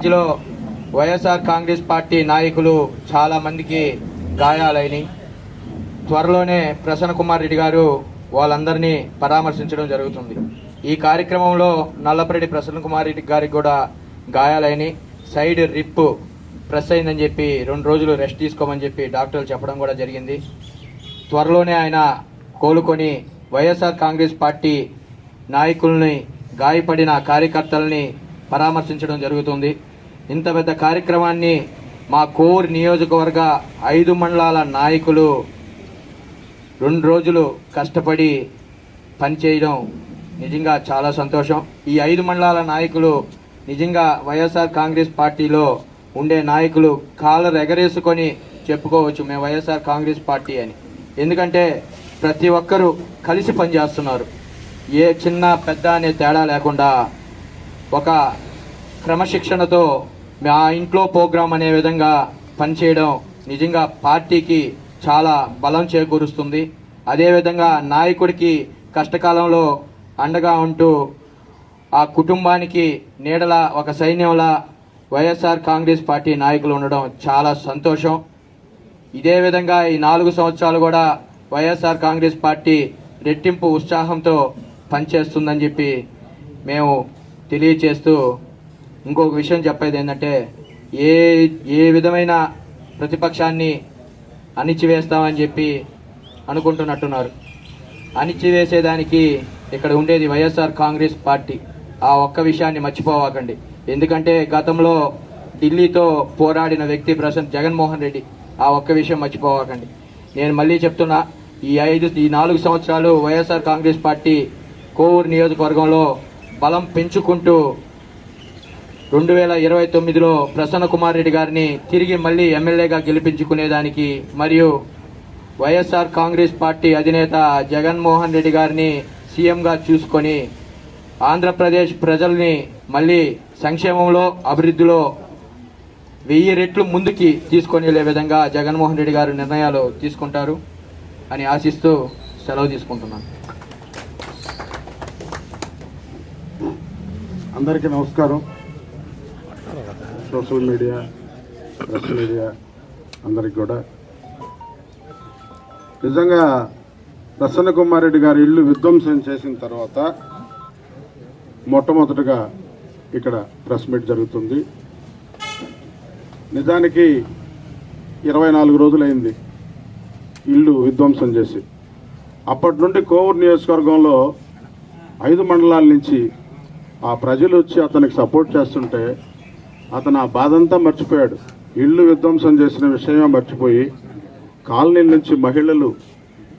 మధ్యలో వైఎస్ఆర్ కాంగ్రెస్ పార్టీ నాయకులు చాలా మందికి గాయాలైనవి త్వరలోనే ప్రసన్న కుమార్ రెడ్డి గారు వాళ్ళందరినీ పరామర్శించడం జరుగుతుంది. ఈ కార్యక్రమంలో నల్లపరెడ్డి ప్రసన్న కుమార్ రెడ్డి గారికి కూడా గాయాలైనవి సైడ్ రిప్ ప్రెస్ అయిందని చెప్పి రెండు రోజులు రెస్ట్ తీసుకోమని చెప్పి డాక్టర్లు చెప్పడం కూడా జరిగింది. త్వరలోనే ఆయన కోలుకొని వైఎస్ఆర్ కాంగ్రెస్ పార్టీ నాయకుల్ని గాయపడిన కార్యకర్తల్ని పరామర్శించడం జరుగుతుంది. ఇంత పెద్ద కార్యక్రమాన్ని మా కోర్ నియోజకవర్గ ఐదు మండలాల నాయకులు రెండు రోజులు కష్టపడి పనిచేయడం నిజంగా చాలా సంతోషం. ఈ ఐదు మండలాల నాయకులు నిజంగా వైఎస్ఆర్ కాంగ్రెస్ పార్టీలో ఉండే నాయకులు కాలర్ ఎగరేసుకొని చెప్పుకోవచ్చు మేము వైఎస్ఆర్ కాంగ్రెస్ పార్టీ అని. ఎందుకంటే ప్రతి ఒక్కరూ కలిసి పనిచేస్తున్నారు. ఏ చిన్న పెద్ద అనే తేడా లేకుండా ఒక క్రమశిక్షణతో మా ఇంట్లో ప్రోగ్రాం అనే విధంగా పనిచేయడం నిజంగా పార్టీకి చాలా బలం చేకూరుస్తుంది. అదేవిధంగా నాయకుడికి కష్టకాలంలో అండగా ఉంటూ ఆ కుటుంబానికి నీడల ఒక సైన్యంలా వైఎస్ఆర్ కాంగ్రెస్ పార్టీ నాయకులు ఉండడం చాలా సంతోషం. ఇదే విధంగా ఈ నాలుగు సంవత్సరాలు కూడా వైఎస్ఆర్ కాంగ్రెస్ పార్టీ రెట్టింపు ఉత్సాహంతో పనిచేస్తుందని చెప్పి మేము తెలియచేస్తూ ఇంకొక విషయం చెప్పేది ఏంటంటే ఏ ఏ విధమైన ప్రతిపక్షాన్ని అణిచివేస్తామని చెప్పి అనుకుంటున్నట్టున్నారు. అణిచివేసేదానికి ఇక్కడ ఉండేది వైఎస్ఆర్ కాంగ్రెస్ పార్టీ. ఆ ఒక్క విషయాన్ని మర్చిపోవాకండి. ఎందుకంటే గతంలో ఢిల్లీతో పోరాడిన వ్యక్తి ప్రశాంత్ జగన్మోహన్ రెడ్డి ఆ ఒక్క విషయం మర్చిపోవాకండి. నేను మళ్ళీ చెప్తున్నా ఈ ఐదు ఈ నాలుగు సంవత్సరాలు వైఎస్ఆర్ కాంగ్రెస్ పార్టీ కోవూరు నియోజకవర్గంలో బలం పెంచుకుంటూ రెండు వేల ఇరవై తొమ్మిదిలో ప్రసన్న కుమార్ రెడ్డి గారిని తిరిగి మళ్ళీ ఎమ్మెల్యేగా గెలిపించుకునేదానికి మరియు వైఎస్ఆర్ కాంగ్రెస్ పార్టీ అధినేత జగన్మోహన్ రెడ్డి గారిని సీఎంగా చూసుకొని ఆంధ్రప్రదేశ్ ప్రజల్ని మళ్ళీ సంక్షేమంలో అభివృద్ధిలో వెయ్యి రెట్లు ముందుకి తీసుకొని వెళ్ళే విధంగా జగన్మోహన్ రెడ్డి గారు నిర్ణయాలు తీసుకుంటారు అని ఆశిస్తూ సెలవు తీసుకుంటున్నాను. అందరికీ నమస్కారం. సోషల్ మీడియా ప్రెస్ మీడియా అందరికి కూడా. నిజంగా ప్రసన్న కుమార్ రెడ్డి గారి ఇల్లు విధ్వంసం చేసిన తర్వాత మొట్టమొదటిగా ఇక్కడ ప్రెస్ మీట్ జరుగుతుంది. నిజానికి ఇరవై నాలుగు రోజులైంది ఇల్లు విధ్వంసం చేసి. అప్పటి నుండి కోవూరు నియోజకవర్గంలో ఐదు మండలాల నుంచి ఆ ప్రజలు వచ్చి అతనికి సపోర్ట్ చేస్తుంటే అతను ఆ బాధంతా మర్చిపోయాడు. ఇల్లు విధ్వంసం చేసిన విషయమే మర్చిపోయి కాలనీల నుంచి మహిళలు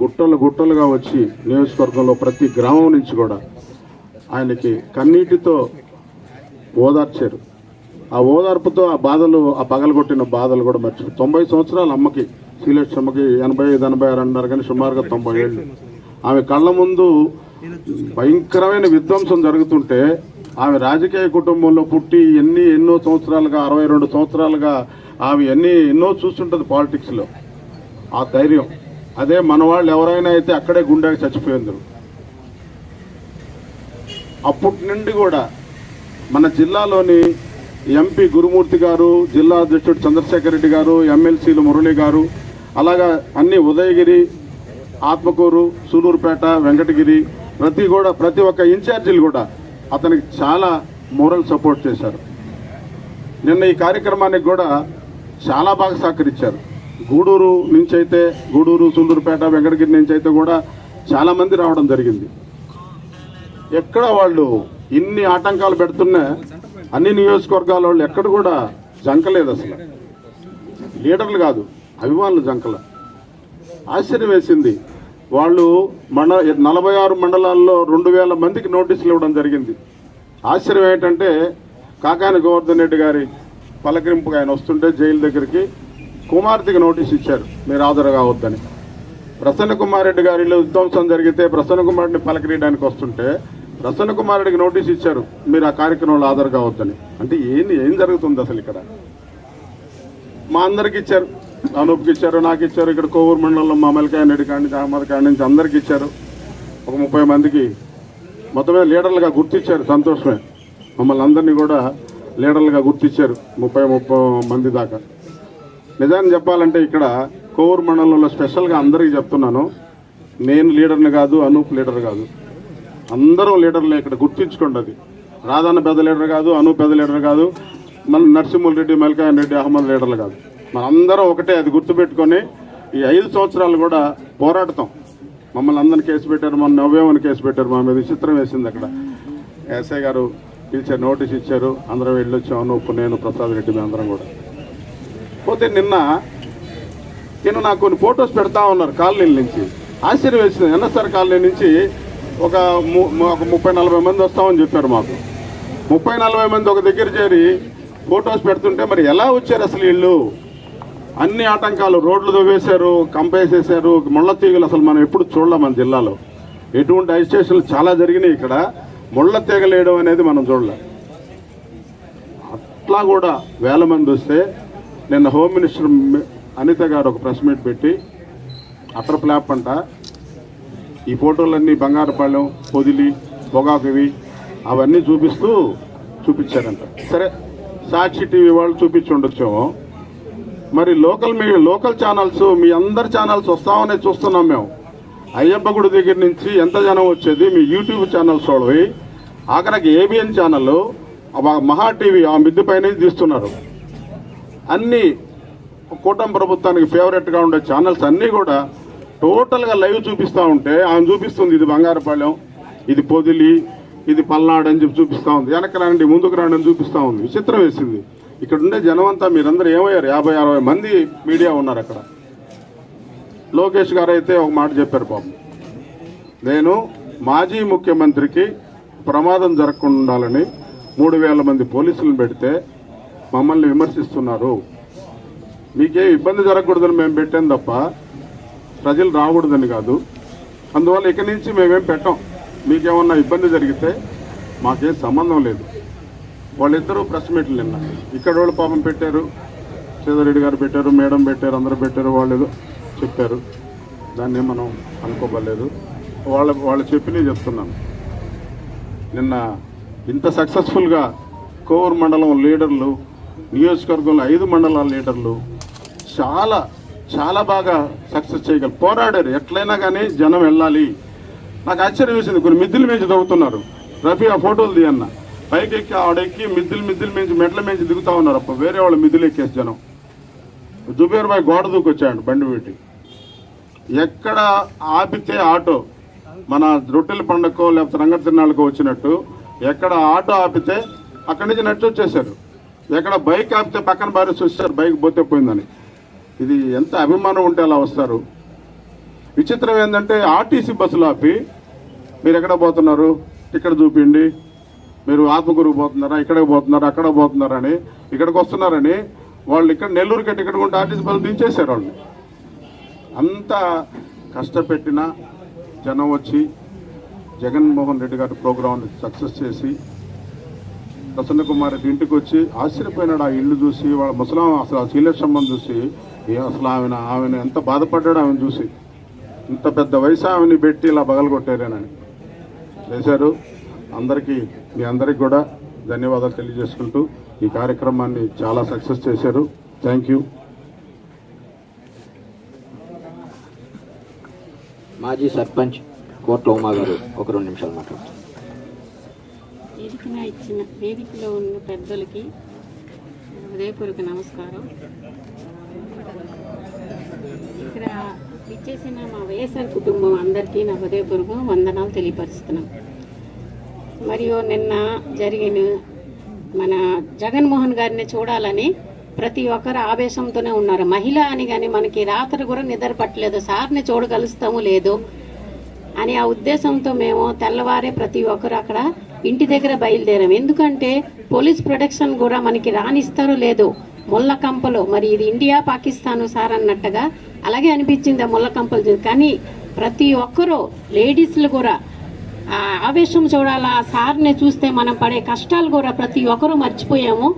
గుట్టలు గుట్టలుగా వచ్చి నియోజకవర్గంలో ప్రతి గ్రామం నుంచి కూడా ఆయనకి కన్నీటితో ఓదార్చారు. ఆ ఓదార్పుతో ఆ బాధలు ఆ పగలగొట్టిన బాధలు కూడా మర్చిపోయి తొంభై సంవత్సరాలు అమ్మకి సీలేట్ అమ్మకి ఎనభై ఐదు ఎనభై ఆరు అన్నారు కానీ సుమారుగా తొంభై ఏళ్ళు. ఆమె కళ్ళ ముందు భయంకరమైన విధ్వంసం జరుగుతుంటే ఆమె రాజకీయ కుటుంబంలో పుట్టి ఎన్ని ఎన్నో సంవత్సరాలుగా అరవై రెండు సంవత్సరాలుగా ఆమె ఎన్ని ఎన్నో చూస్తుంటుంది పాలిటిక్స్లో ఆ ధైర్యం. అదే మన వాళ్ళు ఎవరైనా అయితే అక్కడే గుండెకి చచ్చిపోయిందరు అప్పటి నుండి కూడా మన జిల్లాలోని ఎంపీ గురుమూర్తి గారు జిల్లా అధ్యక్షుడు చంద్రశేఖర్ రెడ్డి గారు ఎమ్మెల్సీలు మురళి గారు అలాగా అన్ని ఉదయగిరి ఆత్మకూరు సూలూరుపేట వెంకటగిరి ప్రతి కూడా ప్రతి ఒక్క ఇన్ఛార్జీలు కూడా అతనికి చాలా మోరల్ సపోర్ట్ చేశారు. నిన్న ఈ కార్యక్రమానికి కూడా చాలా బాగా సహకరించారు. గూడూరు నుంచి అయితే గూడూరు సుందూరుపేట వెంకటగిరి నుంచి అయితే కూడా చాలామంది రావడం జరిగింది. ఎక్కడ వాళ్ళు ఇన్ని ఆటంకాలు పెడుతున్నా అన్ని నియోజకవర్గాల వాళ్ళు ఎక్కడ కూడా జంకలేదు అసలు. లీడర్లు కాదు అభిమానులు జంకల. ఆశ్చర్యం వేసింది. వాళ్ళు మండ నలభై ఆరు మండలాల్లో రెండు వేల మందికి నోటీసులు ఇవ్వడం జరిగింది. ఆశ్చర్యం ఏంటంటే కాకాని గోవర్ధన్ రెడ్డి గారి పలకరింపుగా ఆయన వస్తుంటే జైలు దగ్గరికి కుమార్తెకి నోటీస్ ఇచ్చారు మీరు హాజరు కావద్దని. ప్రసన్న కుమార్ రెడ్డి గారిలో విధ్వంసం జరిగితే ప్రసన్న కుమార్ వస్తుంటే ప్రసన్న కుమార్ రెడ్డికి నోటీస్ ఇచ్చారు మీరు ఆ కార్యక్రమంలో హాజరు కావద్దని. అంటే ఏంది ఏం జరుగుతుంది అసలు ఇక్కడ? మా అందరికి ఇచ్చారు. అనూప్కి ఇచ్చారు నాకు ఇచ్చారు ఇక్కడ కోవూరు మండలంలో మా మల్కాయ రెడ్డి కాడి నుంచి అహ్మద్ కాడి నుంచి అందరికి ఇచ్చారు. ఒక ముప్పై మందికి మొత్తమే లీడర్లుగా గుర్తించారు సంతోషమే. మమ్మల్ని అందరినీ కూడా లీడర్లుగా గుర్తించారు ముప్పై ముప్పై మంది దాకా. నిజాన్ని చెప్పాలంటే ఇక్కడ కోవూరు మండలంలో స్పెషల్గా అందరికీ చెప్తున్నాను. నేను లీడర్ని కాదు అనూప్ లీడర్ కాదు. అందరూ లీడర్లే ఇక్కడ గుర్తించుకోండి అది. రాధాన్న పెద్ద లీడర్ కాదు అనూప్ పెద్ద లీడర్ కాదు మన నరసింహుల రెడ్డి మల్కాయన్ రెడ్డి అహ్మద్ లీడర్లు కాదు. మనందరం ఒకటే అది గుర్తుపెట్టుకొని ఈ ఐదు సంవత్సరాలు కూడా పోరాడతాం. మమ్మల్ని అందరిని కేసు పెట్టారు మన నవ్వేమని కేసు పెట్టారు మా మీద విచిత్రం వేసింది అక్కడ. ఎస్ఐ గారు పిలిచారు నోటీస్ ఇచ్చారు అందరం వెళ్ళొచ్చాము అనూప్ నేను ప్రసాద్ రెడ్డి అందరం కూడా. పోతే నిన్న నేను నాకు కొన్ని ఫొటోస్ పెడతా ఉన్నారు కాలనీల నుంచి. ఆశ్చర్యం వేసింది. ఎన్ఎస్ఆర్ కాలనీ నుంచి ఒక ము- ఒక ముప్పై నలభై మంది వస్తామని చెప్పారు మాకు. ముప్పై నలభై మంది ఒక దగ్గర చేరి ఫొటోస్ పెడుతుంటే మరి ఎలా వచ్చారు అసలు వీళ్ళు? అన్ని ఆటంకాలు రోడ్లు తవ్వేశారు కంపేసేశారు ముళ్ళ తీగలు అసలు మనం ఎప్పుడు చూడలేం మన జిల్లాలో. ఎటువంటి అజిటేషన్లు చాలా జరిగినాయి ఇక్కడ. ముళ్ళ తీగలేయడం అనేది మనం చూడలేం. అట్లా కూడా వేల మంది వస్తే నిన్న హోమ్ మినిస్టర్ అనిత గారు ఒక ప్రెస్ మీట్ పెట్టి అటర్ ప్లాప్ అంట. ఈ ఫోటోలన్నీ బంగారుపాలెం పొదిలి పొగాకువి అవన్నీ చూపిస్తూ చూపించారంట. సరే సాక్షి టీవీ వాళ్ళు చూపించి ఉండొచ్చేమో. మరి లోకల్ మీ లోకల్ ఛానల్స్ మీ అందరి ఛానల్స్ వస్తామనే చూస్తున్నాం మేము. అయ్యప్ప గుడి దగ్గర నుంచి ఎంత జనం వచ్చేది మీ యూట్యూబ్ ఛానల్స్ వాళ్ళవి. ఆఖరికి ఏబిఎన్ ఛానల్ మహా టీవీ ఆ మిద్దు పైన తీస్తున్నారు. అన్ని కూటమి ప్రభుత్వానికి ఫేవరెట్గా ఉండే ఛానల్స్ అన్నీ కూడా టోటల్గా లైవ్ చూపిస్తూ ఉంటే ఆమె చూపిస్తుంది ఇది బంగారపాలెం ఇది పొదిలి ఇది పల్నాడు అని చెప్పి చూపిస్తూ ఉంది. వెనక్కి రండి ముందుకు రండి అని చూపిస్తూ ఉంది. విచిత్రం వేసింది. ఇక్కడ ఉండే జనం అంతా మీరందరూ ఏమయ్యారు? యాభై అరవై మంది మీడియా ఉన్నారు అక్కడ. లోకేష్ గారు అయితే ఒక మాట చెప్పారు బాబు. నేను మాజీ ముఖ్యమంత్రికి ప్రమాదం జరగకుండా ఉండాలని మూడు వేల మంది పోలీసులను పెడితే మమ్మల్ని విమర్శిస్తున్నారు. మీకేం ఇబ్బంది జరగకూడదని మేము పెట్టాం తప్ప ప్రజలు రాకూడదని కాదు. అందువల్ల ఇక నుంచి మేమేం పెట్టాం. మీకేమన్నా ఇబ్బంది జరిగితే మాకేం సంబంధం లేదు. వాళ్ళిద్దరూ ప్రెస్ మీట్లు నిన్న. ఇక్కడ వాళ్ళు పాపం పెట్టారు సీతారెడ్డి గారు పెట్టారు మేడం పెట్టారు అందరూ పెట్టారు వాళ్ళు ఏదో చెప్పారు. దాన్ని మనం అనుకోబలేదు వాళ్ళ వాళ్ళు చెప్పినవి చెప్తున్నాను. నిన్న ఇంత సక్సెస్ఫుల్గా కోవూరు మండలం లీడర్లు నియోజకవర్గంలో ఐదు మండలాల లీడర్లు చాలా చాలా బాగా సక్సెస్ చేయగలరు పోరాడారు. ఎట్లయినా కానీ జనం వెళ్ళాలి. నాకు ఆశ్చర్యం వేసింది. కొన్ని మిద్దులు మీద చదువుతున్నారు. రఫీ ఆ ఫోటోలు తీయన్నా. పైకి ఎక్కి ఆడెక్కి మిద్దులు మిద్దులు మించి మెట్ల మించి దిగుతా ఉన్నారు. అప్ప వేరే వాళ్ళు మిద్దులు ఎక్కేసి జనం. జుబేర్ బాయ్ గోడ దూకొచ్చాడు బండి పెట్టి ఎక్కడ ఆపితే ఆటో మన రొట్టెల పండగకో లేకపోతే రంగ తిరునాళ్ళకో వచ్చినట్టు ఎక్కడ ఆటో ఆపితే అక్కడి నుంచి నడిచి వచ్చేసారు ఎక్కడ బైక్ ఆపితే పక్కన బారేసి వచ్చారు బైక్ పోతే పోయిందని. ఇది ఎంత అభిమానం ఉంటే అలా వస్తారు. విచిత్రం ఏంటంటే ఆర్టీసీ బస్సులు ఆపి మీరు ఎక్కడ పోతున్నారు? ఇక్కడ చూపిండి. మీరు ఆత్మగురువు పోతున్నారా ఇక్కడికి పోతున్నారా అక్కడ పోతున్నారని ఇక్కడికి వస్తున్నారని వాళ్ళు ఇక్కడ నెల్లూరుకి టికెట్ కొంటే ఆర్టీసీ బస్సులు దించేశారు వాళ్ళని అంత కష్టపెట్టిన జనం వచ్చి జగన్మోహన్ రెడ్డి గారి ప్రోగ్రాంని సక్సెస్ చేసి ప్రసన్న కుమార్ రెడ్డి ఇంటికి వచ్చి ఆశ్చర్యపోయినాడు ఆ ఇల్లు చూసి వాళ్ళ ముసలాం అసలు ఆ శీలక్షమ్మం చూసి ఏ అసలు ఆమెన ఆమెను ఎంత బాధపడ్డాడు ఆమెను చూసి. ఇంత పెద్ద వయసు ఆమెని పెట్టి ఇలా పగలగొట్టారేనని. చేశారు. అందరికీ మీ అందరికి కూడా ధన్యవాదాలు తెలియజేసుకుంటూ ఈ కార్యక్రమాన్ని చాలా సక్సెస్ చేశారు. థ్యాంక్ యూ మాజీ సర్పంచ్ కోట్ల ఉమా గారు ఒక రెండు నిమిషాలు మాట్లాడుతారు. వేదికన ఇచ్చిన వేదికలో ఉన్న పెద్దలకి హృదయపూర్వక నమస్కారం. ఇక్కడ ఇచ్చేసిన మా వైఎస్ఆర్ కుటుంబం అందరికీ నా హృదయపూర్వక వందనాలు తెలియపరుస్తున్నాం. మరియు నిన్న జరిగిన మన జగన్మోహన్ గారిని చూడాలని ప్రతి ఒక్కరు ఆవేశంతోనే ఉన్నారు. మహిళ అని కానీ మనకి రాత్రి కూడా నిద్ర పట్టలేదు. సార్ని చూడగలుస్తాము లేదు అని ఆ ఉద్దేశంతో మేము తెల్లవారే ప్రతి ఒక్కరు అక్కడ ఇంటి దగ్గర బయలుదేరాం. ఎందుకంటే పోలీస్ ప్రొటెక్షన్ కూడా మనకి రానిస్తారో లేదు ముళ్ళ కంపలు మరి ఇది ఇండియా పాకిస్తాన్ సార్ అన్నట్టుగా అలాగే అనిపించింది ఆ ముళ్ళ కంపలు కానీ ప్రతి ఒక్కరూ లేడీస్లు కూడా ఆవేశం చూడాలా? ఆ సార్ని చూస్తే మనం పడే కష్టాలు కూడా ప్రతి ఒక్కరూ మర్చిపోయాము.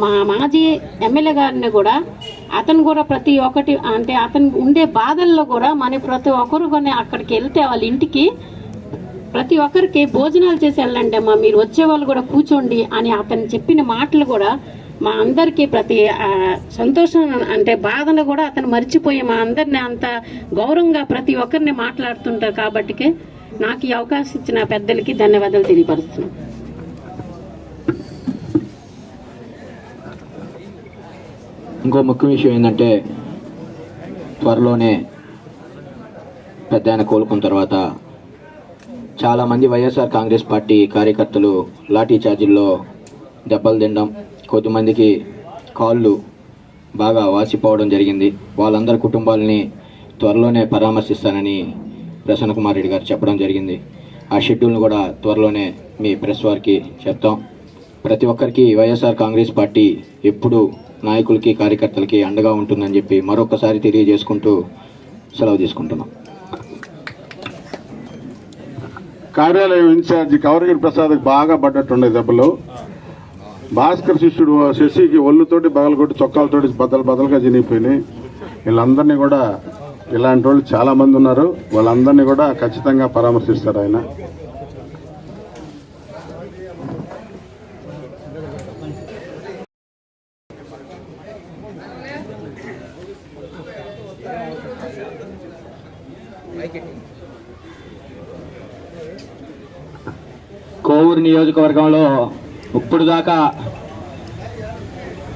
మా మాజీ ఎమ్మెల్యే గారిని కూడా అతను కూడా ప్రతి ఒక్కటి అంటే అతను ఉండే బాధల్లో కూడా మన ప్రతి ఒక్కరు కొన్ని అక్కడికి వెళ్తే వాళ్ళ ఇంటికి ప్రతి ఒక్కరికి భోజనాలు చేసి వెళ్ళండి అమ్మా మీరు వచ్చే వాళ్ళు కూడా కూర్చోండి అని అతను చెప్పిన మాటలు కూడా మా అందరికీ ప్రతి సంతోషం అంటే బాధను కూడా అతను మర్చిపోయి మా అందరిని అంత గౌరవంగా ప్రతి ఒక్కరిని మాట్లాడుతుంటారు కాబట్టికే నాకు ఈ అవకాశం ఇచ్చిన పెద్దలకి ధన్యవాదాలు తెలియపరుస్తున్నాను. ఇంకో ముఖ్య విషయం ఏంటంటే త్వరలోనే పెద్ద ఆయన కోలుకున్న తర్వాత చాలామంది వైఎస్ఆర్ కాంగ్రెస్ పార్టీ కార్యకర్తలు లాఠీ చార్జీల్లో దెబ్బలు తినడం కొద్దిమందికి కాళ్ళు బాగా వాసిపోవడం జరిగింది. వాళ్ళందరి కుటుంబాలని త్వరలోనే పరామర్శిస్తానని ప్రసన్న కుమార్ రెడ్డి గారు చెప్పడం జరిగింది. ఆ షెడ్యూల్ను కూడా త్వరలోనే మీ ప్రెస్ వారికి చెప్తాం. ప్రతి ఒక్కరికి వైఎస్ఆర్ కాంగ్రెస్ పార్టీ ఎప్పుడు నాయకులకి కార్యకర్తలకి అండగా ఉంటుందని చెప్పి మరొకసారి తెలియజేసుకుంటూ సెలవు తీసుకుంటున్నాం. కార్యాలయం ఇన్ఛార్జి కవరగిరి ప్రసాద్ బాగా పడ్డట్టుండే దెబ్బలు. భాస్కర్ శిష్యుడు శశికి ఒళ్ళుతోటి బగలగొట్టి చొక్కాలతోటి బద్దలు బద్దలుగా చినిగిపోయినాయి వీళ్ళందరినీ కూడా ఇలాంటి వాళ్ళు చాలా మంది ఉన్నారు. వాళ్ళందరినీ కూడా ఖచ్చితంగా పరామర్శిస్తారు ఆయన. కోవూరు నియోజకవర్గంలో ఇప్పుడు దాకా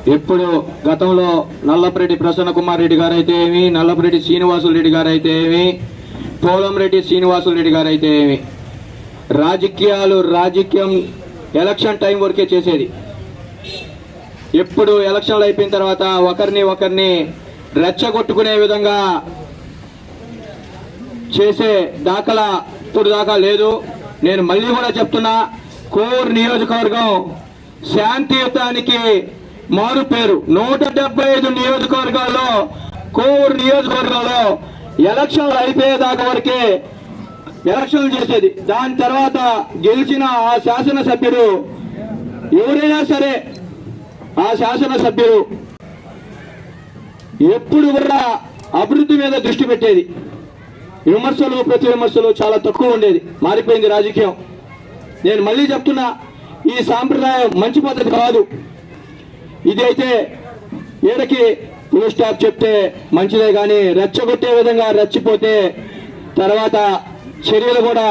ఇప్పుడు గతంలో నల్లపరెడ్డి ప్రసన్న కుమార్ రెడ్డి గారు అయితే ఏమి? నల్లపరెడ్డి శ్రీనివాసులు రెడ్డి గారు అయితే ఏమి పోలంరెడ్డి శ్రీనివాసులు రెడ్డి గారు అయితే ఏమి? రాజకీయాలు రాజకీయం ఎలక్షన్ టైం వరకే చేసేది. ఎప్పుడు ఎలక్షన్లు అయిపోయిన తర్వాత ఒకరిని ఒకరిని రెచ్చగొట్టుకునే విధంగా చేసే దాఖలా ఇప్పుడు దాకా లేదు. నేను మళ్ళీ కూడా చెప్తున్నా కోర్ నియోజకవర్గం శాంతియుతానికి మారు పేరు నూట డెబ్బై ఐదు నియోజకవర్గాల్లో కోవూరు నియోజకవర్గంలో ఎలక్షన్లు అయిపోయేదాకా వరకే ఎలక్షన్లు చేసేది. దాని తర్వాత గెలిచిన ఆ శాసనసభ్యుడు ఎవరైనా సరే ఆ శాసనసభ్యుడు ఎప్పుడు కూడా అభివృద్ధి మీద దృష్టి పెట్టేది. విమర్శలు ప్రతి విమర్శలు చాలా తక్కువ ఉండేది. మారిపోయింది రాజకీయం. నేను మళ్ళీ చెప్తున్నా ఈ సాంప్రదాయం మంచి పద్ధతి కాదు. ఇదైతే ఈయనకి ఫుల్ స్టాప్ చెప్తే మంచిదే కానీ రెచ్చగొట్టే విధంగా రెచ్చిపోతే తర్వాత చర్యలు కూడా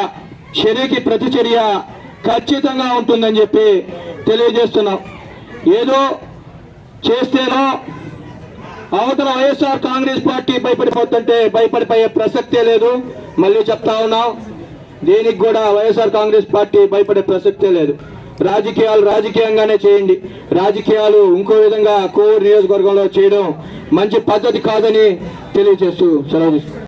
చర్యకి ప్రతిచర్య ఖచ్చితంగా ఉంటుందని చెప్పి తెలియజేస్తున్నాం. ఏదో చేస్తేనో అవతల వైఎస్ఆర్ కాంగ్రెస్ పార్టీ భయపడిపోతుంటే భయపడిపోయే ప్రసక్తే లేదు. మళ్ళీ చెప్తా ఉన్నాం దీనికి కూడా వైఎస్ఆర్ కాంగ్రెస్ పార్టీ భయపడే ప్రసక్తే లేదు. రాజకీయాలు రాజకీయంగానే చేయండి. రాజకీయాలు ఇంకో విధంగా కోవూరు నియోజకవర్గంలో చేయడం మంచి పద్ధతి కాదని తెలియజేస్తూ సెలవు